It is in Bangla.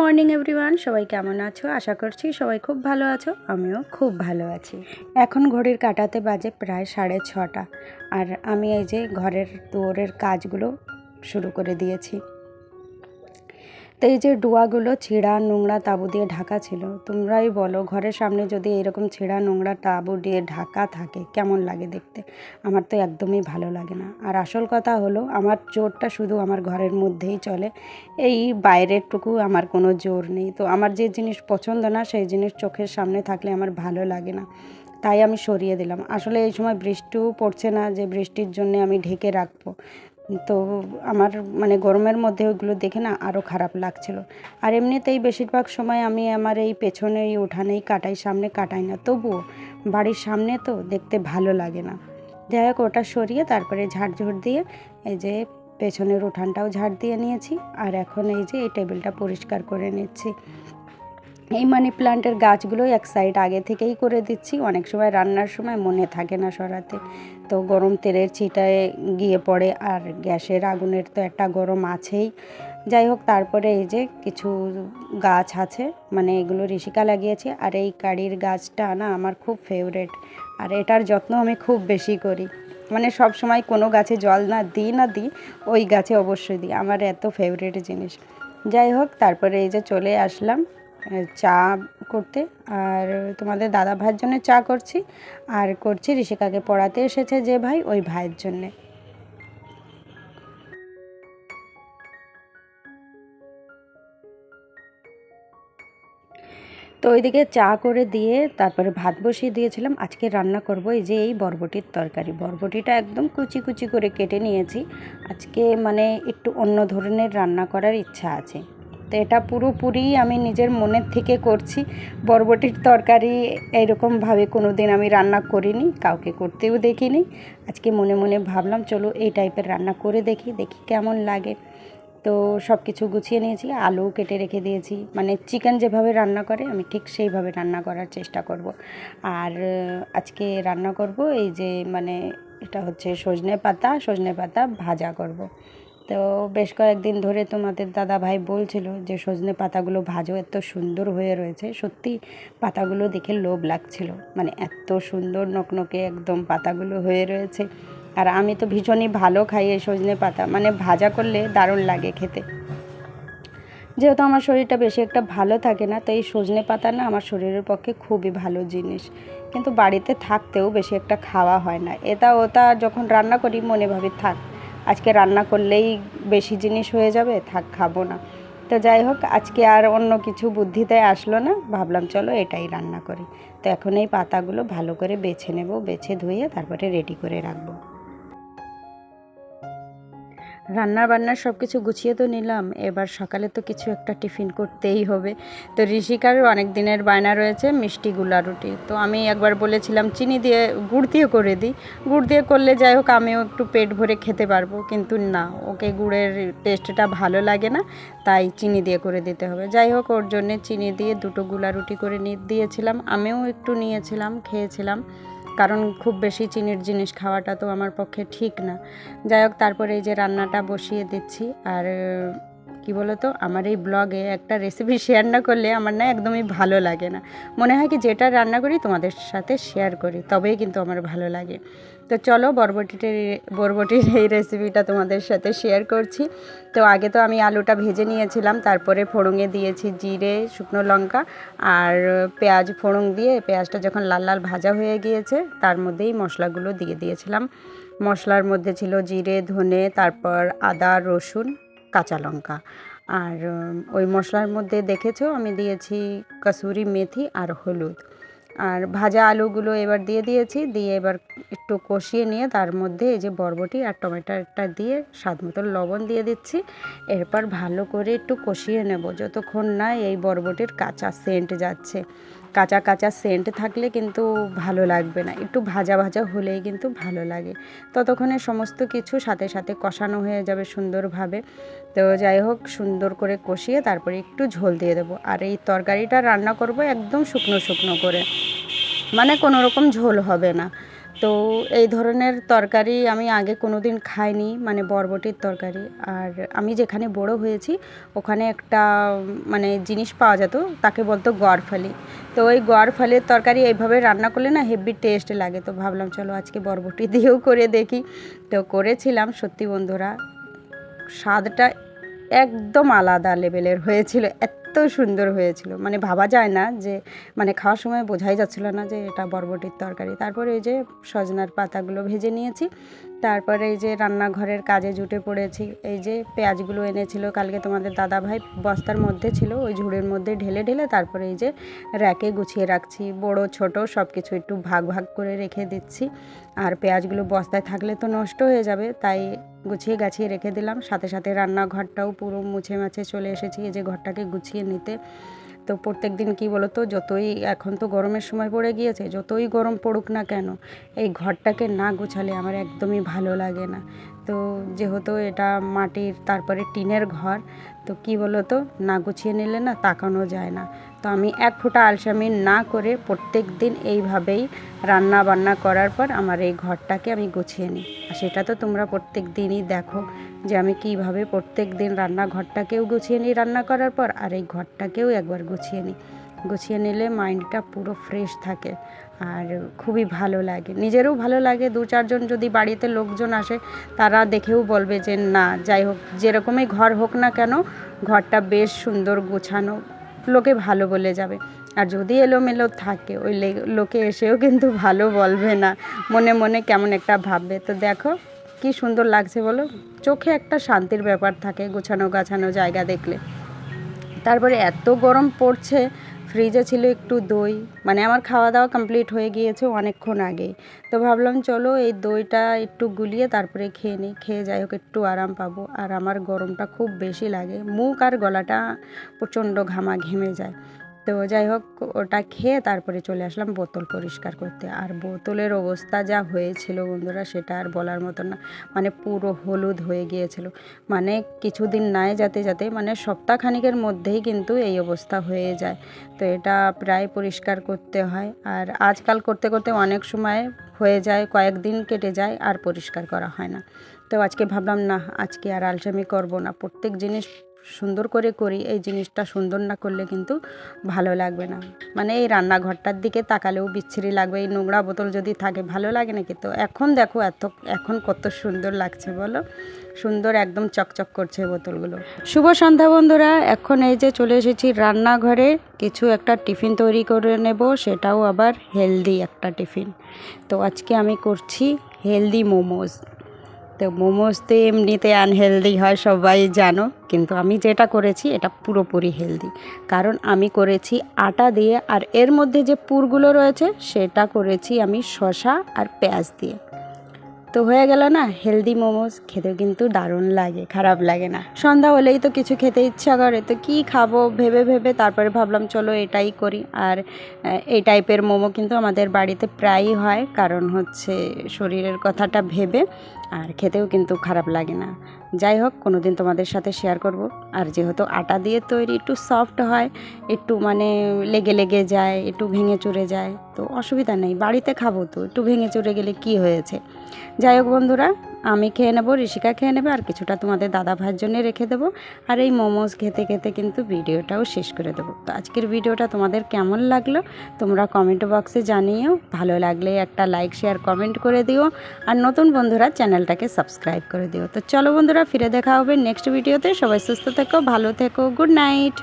মর্নিং এভরিওয়ান, সবাই কেমন আছো? আশা করছি সবাই খুব ভালো আছো, আমিও খুব ভালো আছি। এখন ঘড়ির কাটাতে বাজে প্রায় সাড়ে ছটা, আর আমি এই যে ঘরের দুয়ারের কাজগুলো শুরু করে দিয়েছি। তো এই যে ডোয়াগুলো ছেঁড়া নোংরা তাবু দিয়ে ঢাকা ছিল, তোমরাই বলো ঘরের সামনে যদি এরকম ছেঁড়া নোংরা তাবু দিয়ে ঢাকা থাকে, কেমন লাগে দেখতে? আমার তো একদমই ভালো লাগে না। আর আসল কথা হলো, আমার জোরটা শুধু আমার ঘরের মধ্যেই চলে, এই বাইরেরটুকু আমার কোনো জোর নেই। তো আমার যে জিনিস পছন্দ না, সেই জিনিস চোখের সামনে থাকলে আমার ভালো লাগে না। তাই আমি সরিয়ে দিলাম। আসলে এই সময় বৃষ্টিও পড়ছে না, যে বৃষ্টির জন্য আমি ঢেকে রাখব। তো আমার মানে গরমের মধ্যে ওগুলো দেখে না আরও খারাপ লাগছিল। আর এমনিতেই বেশিরভাগ সময় আমি আমার এই পেছনে এই উঠানেই কাটাই, সামনে কাটাই না। তবুও বাড়ির সামনে তো দেখতে ভালো লাগে না। যাই হোক, ওটা সরিয়ে তারপরে ঝাড়ঝুড় দিয়ে এই যে পেছনের উঠানটাও ঝাড় দিয়ে নিয়েছি। আর এখন এই যে এই টেবিলটা পরিষ্কার করে নিচ্ছি। এই মানি প্লান্টের গাছগুলো এক সাইড আগে থেকেই করে দিচ্ছি। অনেক সময় রান্নার সময় মনে থাকে না সরাতে। তো গরম তেলের ছিটায় গিয়ে পড়ে আর গ্যাসের আগুনের তো একটা গরম আছেই। যাই হোক, তারপরে এই যে কিছু গাছ আছে মানে এগুলো ঋষিকা লাগিয়েছি। আর এই কাড়ির গাছটা না আমার খুব ফেভারেট আর এটার যত্ন আমি খুব বেশি করি। মানে সব সময় কোনো গাছে জল না দিই না দিই, ওই গাছে অবশ্যই দিই। আমার এত ফেভারিট জিনিস। যাই হোক, তারপরে এই যে চলে আসলাম। চা করতে। আর তোমাদের দাদা ভাইয়ের জন্য চা করছি। আর করছি ঋষিকাকে পড়াতে এসেছে যে ভাই, ওই ভাইয়ের জন্যে। তো ওইদিকে চা করে দিয়ে তারপরে ভাত বসিয়ে দিয়েছিলাম। আজকে রান্না করব এই যে এই বরবটির তরকারি। বরবটিটা একদম কুচি কুচি করে কেটে নিয়েছি। আজকে মানে একটু অন্য ধরনের রান্না করার ইচ্ছা আছে। তো এটা পুরোপুরি আমি নিজের মনের থেকে করছি। বরবটির তরকারি এইরকমভাবে কোনো দিন আমি রান্না করিনি, কাউকে করতেও দেখিনি। আজকে মনে মনে ভাবলাম, চলো এই টাইপের রান্না করে দেখি দেখি কেমন লাগে। তো সব কিছু গুছিয়ে নিয়েছি আলু কেটে রেখে দিয়েছি। মানে চিকেন যেভাবে রান্না করে, আমি ঠিক সেইভাবে রান্না করার চেষ্টা করব। আর আজকে রান্না করব এই যে মানে এটা হচ্ছে সজনে পাতা সজনে পাতা ভাজা করব। তো বেশ কয়েকদিন ধরে তোমাদের দাদা ভাই বলছিল যে সজনে পাতাগুলো ভাজো, এত সুন্দর হয়ে রয়েছে। সত্যি পাতাগুলো দেখে লোভ লাগছিল। মানে এত সুন্দর নকনকে একদম পাতাগুলো হয়ে রয়েছে। আর আমি তো ভীষণই ভালো খাই এই সজনে পাতা। মানে ভাজা করলে দারুণ লাগে খেতে। যেহেতু আমার শরীরটা বেশি একটা ভালো থাকে না, তো এই সজনে পাতা না আমার শরীরের পক্ষে খুবই ভালো জিনিস। কিন্তু বাড়িতে থাকতেও বেশি একটা খাওয়া হয় না। এটা ওটা যখন রান্না করি মনে ভাবি থাক। আজকে রান্না করলেই বেশি জিনিস হয়ে যাবে, থাক খাব না। তো যাই হোক, আজকে আর অন্য কিছু বুদ্ধিতে আসলো না, ভাবলাম চলো এটাই রান্না করি। তো এখন এই পাতাগুলো ভালো করে বেছে নেব, বেছে ধুয়ে তারপরে রেডি করে রাখব। রান্না বান্নার সব কিছু গুছিয়ে তো নিলাম, এবার সকালে তো কিছু একটা টিফিন করতেই হবে। তো ঋষিকার অনেক দিনের বায়না রয়েছে মিষ্টি গুলা রুটি। তো আমি একবার বলেছিলাম, চিনি দিয়ে গুড় দিয়ে করে দিই। গুড় দিয়ে করলে যাই হোক, আমিও একটু পেট ভরে খেতে পারব, কিন্তু না, ওকে গুড়ের টেস্টটা ভালো লাগে না, তাই চিনি দিয়ে করে দিতে হবে। যাই হোক, ওর জন্যে চিনি দিয়ে দুটো গুলা রুটি করে নিয়ে দিয়েছিলাম, আমিও একটু নিয়েছিলাম, খেয়েছিলাম। কারণ খুব বেশি চিনির জিনিস খাওয়াটা তো আমার পক্ষে ঠিক না। যাই হোক, তারপরে এই যে রান্নাটা বসিয়ে দিচ্ছি আর কি বলতো? আমার এই ব্লগে একটা রেসিপি শেয়ার না করলে আমার না একদমই ভালো লাগে না। মনে হয় কি যেটা রান্না করি তোমাদের সাথে শেয়ার করি, তবেই কিন্তু আমার ভালো লাগে। তো চলো বরবটির বরবটির এই রেসিপিটা তোমাদের সাথে শেয়ার করছি। তো আগে তো আমি আলুটা ভেজে নিয়েছিলাম, তারপরে ফোড়ঙে দিয়েছি জিরে, শুকনো লঙ্কা আর পেঁয়াজ ফোড়ং দিয়ে। পেঁয়াজটা যখন লাল লাল ভাজা হয়ে গিয়েছে, তার মধ্যেই মশলাগুলো দিয়ে দিয়েছিলাম। মশলার মধ্যে ছিল জিরে, ধনে, তারপর আদা, রসুন। কাঁচা লঙ্কা। আর ওই মশলার মধ্যে দেখেছ? আমি দিয়েছি কসুরি মেথি আর হলুদ। আর ভাজা আলুগুলো এবার দিয়ে দিয়েছি, দিয়ে এবার একটু কষিয়ে নিয়ে তার মধ্যে এই যে বরবটি আর টমেটোটা দিয়ে স্বাদ মতো লবণ দিয়ে দিচ্ছি। এরপর ভালো করে একটু কষিয়ে নেব। যতক্ষণ না এই বরবটির কাঁচা সেন্ট যাচ্ছে। কাঁচা কাঁচা সেন্ট থাকলে কিন্তু ভালো লাগবে না। একটু ভাজা ভাজা হলেই কিন্তু ভালো লাগে। ততক্ষণে সমস্ত কিছু সাথে সাথে কষানো হয়ে যাবে সুন্দরভাবে। তো যাই হোক, সুন্দর করে কষিয়ে তারপরে একটু ঝোল দিয়ে দেবো। আর এই তরকারিটা রান্না করব একদম শুকনো শুকনো করে। মানে কোনো রকম ঝোল হবে না। তো এই ধরনের তরকারি আমি আগে কোনো দিন খাইনি মানে বরবটির তরকারি। আর আমি যেখানে বড় হয়েছি, ওখানে একটা মানে জিনিস পাওয়া যেত, তাকে বলতো গড়ফালি। তো ওই গড়ফালির তরকারি এইভাবে রান্না করলে না হেভি টেস্ট লাগে। তো ভাবলাম, চলো আজকে বরবটি দিয়েও করে দেখি। তো করেছিলাম, সত্যি বন্ধুরা। স্বাদটা একদম আলাদা লেভেলের হয়েছিল, এত সুন্দর হয়েছিল। মানে ভাবা যায় না যে মানে খাওয়ার সময় বোঝাই যাচ্ছিল না যে এটা বরবটির তরকারি। তারপরে এই যে সজনার পাতাগুলো ভেজে নিয়েছি। তারপরে এই যে রান্নাঘরের কাজে জুটে পড়েছি। এই যে পেঁয়াজগুলো এনেছিল কালকে তোমাদের দাদা ভাই বস্তার মধ্যে ছিল, ওই ঝুড়ির মধ্যে ঢেলে ঢেলে তারপরে এই যে র্যাকে গুছিয়ে রাখছি। বড়, ছোট সব কিছু একটু ভাগ ভাগ করে রেখে দিচ্ছি। আর পেঁয়াজগুলো বস্তায় থাকলে তো নষ্ট হয়ে যাবে, তাই গুছিয়ে গাছিয়ে রেখে দিলাম। সাথে সাথে রান্নাঘরটাও পুরো মুছে মাছে চলে এসেছি যে ঘরটাকে গুছিয়ে নিতে। তো প্রত্যেক দিন কী বলো তো যতই এখন তো গরমের সময় পড়ে গিয়েছে, যতই গরম পড়ুক না কেন, এই ঘরটাকে না গুছালে আমার একদমই ভালো লাগে না। তো যেহেতু এটা মাটির, তারপরে টিনের ঘর, তো কি বলো তো না গুছিয়ে নিলে না তাকানো যায় না। তো আমি এক ফোঁটা আলসামি না করে প্রত্যেক দিন এইভাবেই রান্না বান্না করার পর আমার এই ঘরটাকে আমি গুছিয়ে নিই। আর সেটা তো তোমরা প্রত্যেক দিনই দেখো যে আমি কীভাবে প্রত্যেক দিন রান্নাঘরটাকেও গুছিয়ে নিই রান্না করার পর আর এই ঘরটাকেও একবার গুছিয়ে নিই। গুছিয়ে নিলে মাইন্ডটা পুরো ফ্রেশ থাকে আর খুবই ভালো লাগে। নিজেরও ভালো লাগে, দু চারজন যদি বাড়িতে লোকজন আসে তারা দেখেও বলবে যে না, যাই হোক, যেরকমই ঘর হোক না কেন, ঘরটা বেশ সুন্দর গোছানো লোকে ভালো বলে যাবে। আর যদি এলোমেলো থাকে, ওই লোকে এসেও কিন্তু ভালো বলবে না। মনে মনে কেমন একটা ভাববে। তো দেখো, কি সুন্দর লাগছে বলো? চোখে একটা শান্তির ব্যাপার থাকে গোছানো গাছানো জায়গা দেখলে। তারপরে এত গরম পড়ছে ফ্রিজে ছিল একটু দই। মানে আমার খাওয়া দাওয়া কমপ্লিট হয়ে গিয়েছে অনেকক্ষণ আগে। তো ভাবলাম, চলো এই দইটা একটু গুলিয়ে তারপরে খেয়ে নিই খেয়ে যাই হোক একটু আরাম পাবো। আর আমার গরমটা খুব বেশি লাগে। মুখ আর গলাটা প্রচণ্ড ঘামা ঘেমে যায়। তো যাই হোক, ওটা খেয়ে তারপরে চলে আসলাম বোতল পরিষ্কার করতে। আর বোতলের অবস্থা যা হয়েছিল বন্ধুরা, সেটা আর বলার মতো না। মানে পুরো হলুদ হয়ে গিয়েছিল। মানে কিছুদিন নাই যাতে যাতে মানে সপ্তাহখানিকের মধ্যেই কিন্তু এই অবস্থা হয়ে যায়। তো এটা প্রায় পরিষ্কার করতে হয়। আর আজকাল করতে করতে অনেক সময় হয়ে যায়, কয়েকদিন কেটে যায়, আর পরিষ্কার করা হয় না। তো আজকে ভাবলাম, না, আজকে আর আলসামি করব না। প্রত্যেক জিনিস সুন্দর করে করি, এই জিনিসটা সুন্দর না করলে কিন্তু ভালো লাগবে না। মানে এই রান্নাঘরটার দিকে তাকালেও বিচ্ছিরি লাগবে, এই নোংরা বোতল যদি থাকে ভালো লাগে নাকি? তো এখন দেখো এত, এখন কত সুন্দর লাগছে বলো? সুন্দর একদম চকচক করছে বোতলগুলো। শুভ সন্ধ্যা বন্ধুরা, এখন এই যে চলে এসেছি রান্নাঘরে, কিছু একটা টিফিন তৈরি করে নেব, সেটাও আবার হেলদি একটা টিফিন। তো আজকে আমি করছি হেলদি মোমোজ। তো মোমোজ তো এমনিতে আনহেলদি হয়, সবাই জানো। কিন্তু আমি যেটা করেছি, এটা পুরোপুরি হেলদি কারণ আমি করেছি আটা দিয়ে, আর এর মধ্যে যে পুরগুলো রয়েছে, সেটা করেছি আমি শশা আর পেঁয়াজ দিয়ে। তো হয়ে গেল না হেলদি মোমোস খেতেও কিন্তু দারুণ লাগে, খারাপ লাগে না। সন্ধ্যা হলেই তো কিছু খেতে ইচ্ছা করে, তো কি খাব ভেবে ভেবে তারপরে ভাবলাম চলো এটাই করি। আর এই টাইপের মোমো কিন্তু আমাদের বাড়িতে প্রায়ই হয়, কারণ হচ্ছে শরীরের কথাটা ভেবে আর খেতেও কিন্তু খারাপ লাগে না। যাই হোক কোনো দিন তোমাদের সাথে শেয়ার করব। আর যেহেতু আটা দিয়ে তৈরি একটু সফট হয়, একটু মানে লেগে লেগে যায়, একটু ভেঙে চুরে যায়, তো অসুবিধা নেই, বাড়িতে খাব তো, একটু ভেঙে চুরে গেলে কি হয়েছে? যাই হোক বন্ধুরা, আমি খেয়ে নেব, ঋষিকা খেয়ে নেবে, আর কিছুটা তোমাদের দাদা ভাইয়ের জন্য রেখে দেবো। আর এই মোমোজ খেতে খেতে কিন্তু ভিডিওটাও শেষ করে দেবো। তো আজকের ভিডিওটা তোমাদের কেমন লাগল, তোমরা কমেন্ট বক্সে জানিও। ভালো লাগলে একটা লাইক শেয়ার কমেন্ট করে দিও। আর নতুন বন্ধুরা, চ্যানেলটাকে সাবস্ক্রাইব করে দিও। তো চলো বন্ধুরা, ফিরে দেখা হবে নেক্সট ভিডিওতে সবাই সুস্থ থেকো, ভালো থেকো গুড নাইট